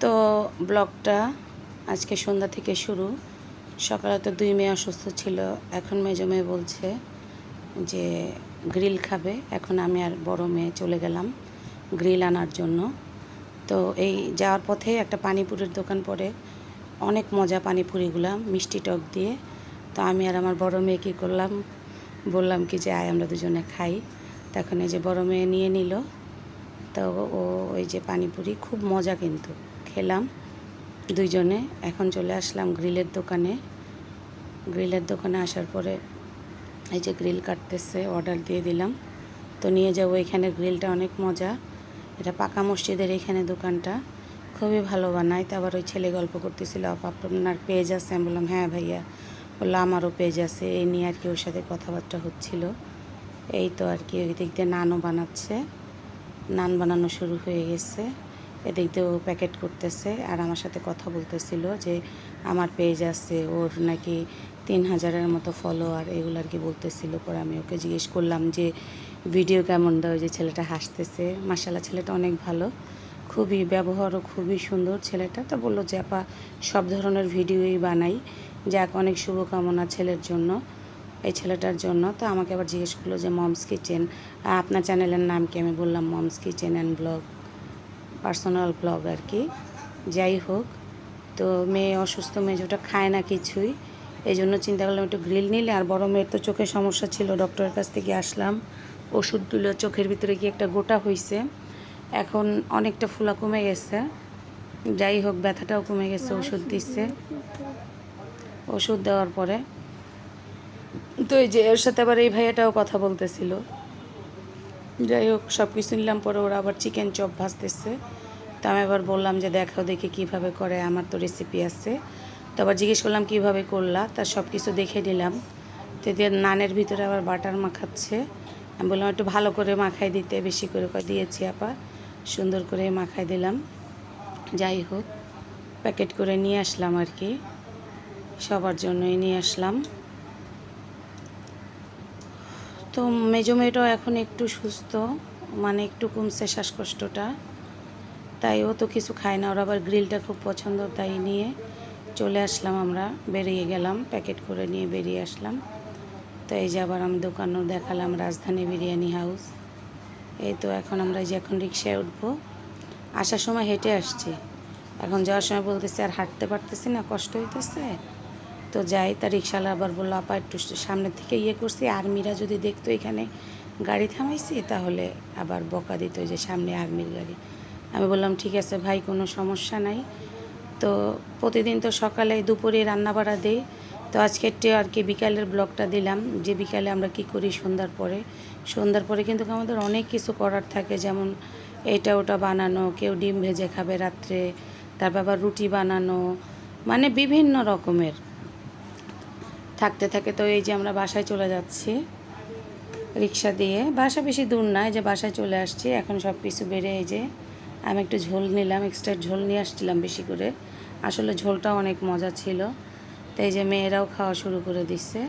তো ব্লগটা আজকে সন্ধ্যা থেকে শুরু। সকালে তো দুই মেয়ে অসুস্থ ছিল। এখন মেজো মেয়ে বলছে যে গ্রিল খাবে। এখন আমি আর বড় মেয়ে চলে গেলাম গ্রিল আনার জন্য। তো এই যাওয়ার পথে একটা পানিপুরির দোকান পড়ে। অনেক মজা পানিপুরিগুলা, মিষ্টি টক দিয়ে। তো আমি আর আমার বড় মেয়ে কী করলাম? বললাম কি যে, আয়, আমরা দুজনে খাই। তখন এই যে বড় মেয়ে নিয়ে নিল। তো ও ওই যে পানিপুরি, খুব মজা কিন্তু। খেলাম দুইজনে। এখন চলে আসলাম গ্রিলের দোকানে। গ্রিলের দোকানে আসার পরে এই যে গ্রিল কাটতেছে, অর্ডার দিয়ে দিলাম। তো নিয়ে যাব এখানে। গ্রিলটা অনেক মজা। এটা পাকা মসজিদের এখানে দোকানটা। খুবই ভালো বানায়। তো আবার ওই ছেলে গল্প করতেছিল, আপা, আপনার পেজ আছে? আমি বললাম হ্যাঁ ভাইয়া। বলল, আমারও পেজ আছে। এই নিয়ে আর কি ওর সাথে কথাবার্তা হচ্ছিল। এই তো আর কি, ওই দিক দিয়ে নানও বানাচ্ছে। নান বানানো শুরু হয়ে গেছে। এদিক দিয়ে ও প্যাকেট করতেছে। আর আমার সাথে কথা বলতেছিল যে, আমার পেজ আছে, ওর নাকি তিন হাজারের মতো ফলোয়ার এগুলো আর কি বলতেছিল। পরে আমি ওকে জিজ্ঞেস করলাম যে, ভিডিও কেমন দাও? যে ছেলেটা হাসতেছে। মাসালা ছেলেটা অনেক ভালো। খুবই ব্যবহারও খুবই সুন্দর ছেলেটা। তো বলল যে, আপা, সব ধরনের ভিডিওই বানাই। যাক, অনেক শুভকামনা ছেলের জন্য, এই ছেলেটার জন্য। তো আমাকে আবার জিজ্ঞেস করল যে, মমস কিচেন আপনার চ্যানেলের নাম কি? আমি বললাম, moms kitchen and blog. Personal blog আর কি। যাই হোক, তো মেয়ে অসুস্থ, মেয়ে যেটা খায় না কিছুই। এই জন্য চিন্তা করলাম একটু গ্রিল নিলে, আর বড় মেয়ের তো চোখের সমস্যা ছিল ডক্টরের কাছ থেকে আসলাম। ওষুধ দিল চোখের ভিতরে গিয়ে একটা গোটা হয়েছে এখন অনেকটা ফুলা কমে গেছে। যাই হোক, ব্যথাটাও কমে গেছে, ওষুধ দিচ্ছে ওষুধ দেওয়ার পরে। তো এই যে, এর সাথে আবার এই ভাইয়াটাও কথা বলতেছিল। যাই হোক সব কিছু নিলাম, পরে ওরা আবার চিকেন চপ ভাজতেছে। তো আমি আবার বললাম যে, দেখাও দেখি কীভাবে করে, আমার তো রেসিপি আছে। তো আবার জিজ্ঞেস করলাম, কীভাবে করলা? তার সব কিছু দেখে নিলাম। তো দিয়ে নানের ভিতরে আবার বাটার মাখাচ্ছে। আমি বললাম, একটু ভালো করে মাখাই দিতে, বেশি করে। দিয়েছি আপা। সুন্দর করে মাখাই দিলাম। যাই হোক, প্যাকেট করে নিয়ে আসলাম আর কি। সবার জন্যই নিয়ে আসলাম। তো মেজো মেয়েটাও এখন একটু সুস্থ মানে একটু কমছে শ্বাসকষ্টটা। তাই ও তো কিছু খায় না, ওর আবার গ্রিলটা খুব পছন্দ, তাই নিয়ে চলে আসলাম আমরা। বেরিয়ে গেলাম, প্যাকেট করে নিয়ে বেরিয়ে আসলাম। তো এই যে আবার আমি দোকানও দেখালাম, রাজধানী বিরিয়ানি হাউস। এই তো এখন আমরা যে এখন রিক্সায় উঠবো, আসার সময় হেঁটে আসছি। এখন যাওয়ার সময় বলতেছে, আর হাঁটতে পারতেছি না, কষ্ট হইতেছে? তো যাই, তা রিক্সাওয়ালা আবার বলল, আপা, একটু সামনের থেকে ইয়ে করছি। আর্মিরা যদি দেখতো এখানে গাড়ি থামাইছি, তাহলে আবার বকা দিত যে সামনে আর্মির গাড়ি। আমি বললাম, ঠিক আছে ভাই, কোনো সমস্যা নাই। তো প্রতিদিন তো সকালে দুপুরে রান্না বাড়া দিই। তো আজকেরটি আর কি বিকালের ব্লগটা দিলাম, যে বিকালে আমরা কি করি সন্ধ্যার পরে। সন্ধ্যার পরে কিন্তু আমাদের অনেক কিছু করার থাকে, যেমন এটা ওটা বানানো, কেউ ডিম ভেজে খাবে রাত্রে, তারপর আবার রুটি বানানো মানে বিভিন্ন রকমের। থাকতে থাকে, তো এই যে আমরা বাসায় চলে যাচ্ছি রিক্সা দিয়ে। বাসা বেশি দূর না, এই যে বাসায় চলে আসছি। এখন সব কিছু বেড়ে এই যে আমি একটু ঝোল নিলাম এক্সট্রা ঝোল নিয়ে আসছিলাম বেশি করে। আসলে ঝোলটা অনেক মজা ছিল। তো এই যে মেয়েরাও খাওয়া শুরু করে দিচ্ছে।